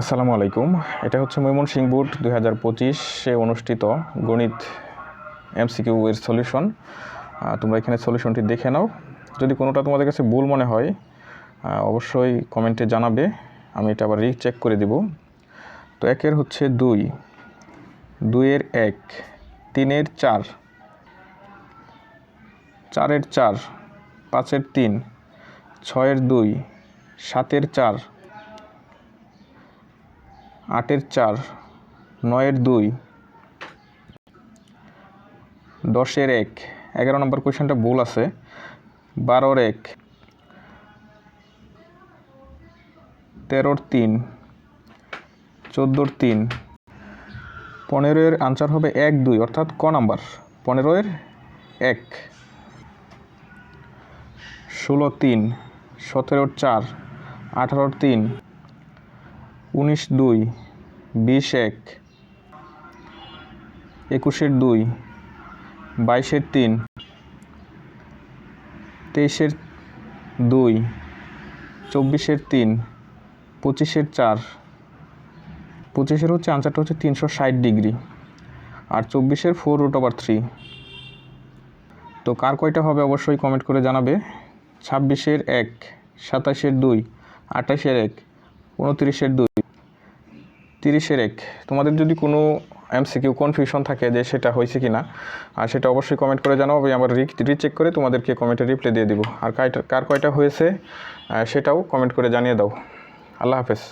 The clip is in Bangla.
আসসালামু আলাইকুম। এটা হচ্ছে ময়মনসিংহ বোর্ড দুই হাজার পঁচিশে অনুষ্ঠিত গণিত এমসিকিউ এর সলিউশন। তোমরা এখানে সলিউশনটি দেখে নাও। যদি কোনোটা তোমাদের কাছে ভুল মনে হয় অবশ্যই কমেন্টে জানাবে। আমি এটা আবার রিচেক করে দেব। তো একের হচ্ছে দুই, দুইয়ের এক, তিনের চার, চারের চার, পাঁচের তিন, ছয়ের দুই, সাতের চার আটের চার, নয়ের দুই, দশের এক। এগারো নম্বর কোয়েশনটা ভুল আছে। বারোর এক, তেরোর তিন, চোদ্দোর তিন। পনেরোয়ের আনসার হবে এক, দুই, অর্থাৎ ক নাম্বার? পনেরোয়ের এক, ষোলো তিন, সতেরোর চার, আঠারোর তিন উনিশ দুই, বিশ এক, একুশের দুই, বাইশের তিন, তেইশের দুই, চব্বিশের তিন, পঁচিশের চার, পঁচিশের হচ্ছে আনসারটা হচ্ছে তিনশো ষাট ডিগ্রি, আর চব্বিশের ফোর রুট ওভার থ্রি তো কার কয়টা হবে অবশ্যই কমেন্ট করে জানাবে। ছাব্বিশের এক, সাতাশের দুই, আঠাশের এক উনত্রিশের দুই। তিরিশের এক। তোমাদের যদি কোনো এমসিকিউ কনফিউশন থাকে যে সেটা হয়েছে কি না আর সেটা অবশ্যই কমেন্ট করে জানাও, আমি আবার রিচেক করে তোমাদেরকে কমেন্টে রিপ্লাই দিয়ে দিব। আর কার কার কয়টা হয়েছে সেটাও কমেন্ট করে জানিয়ে দাও। আল্লাহ হাফেজ।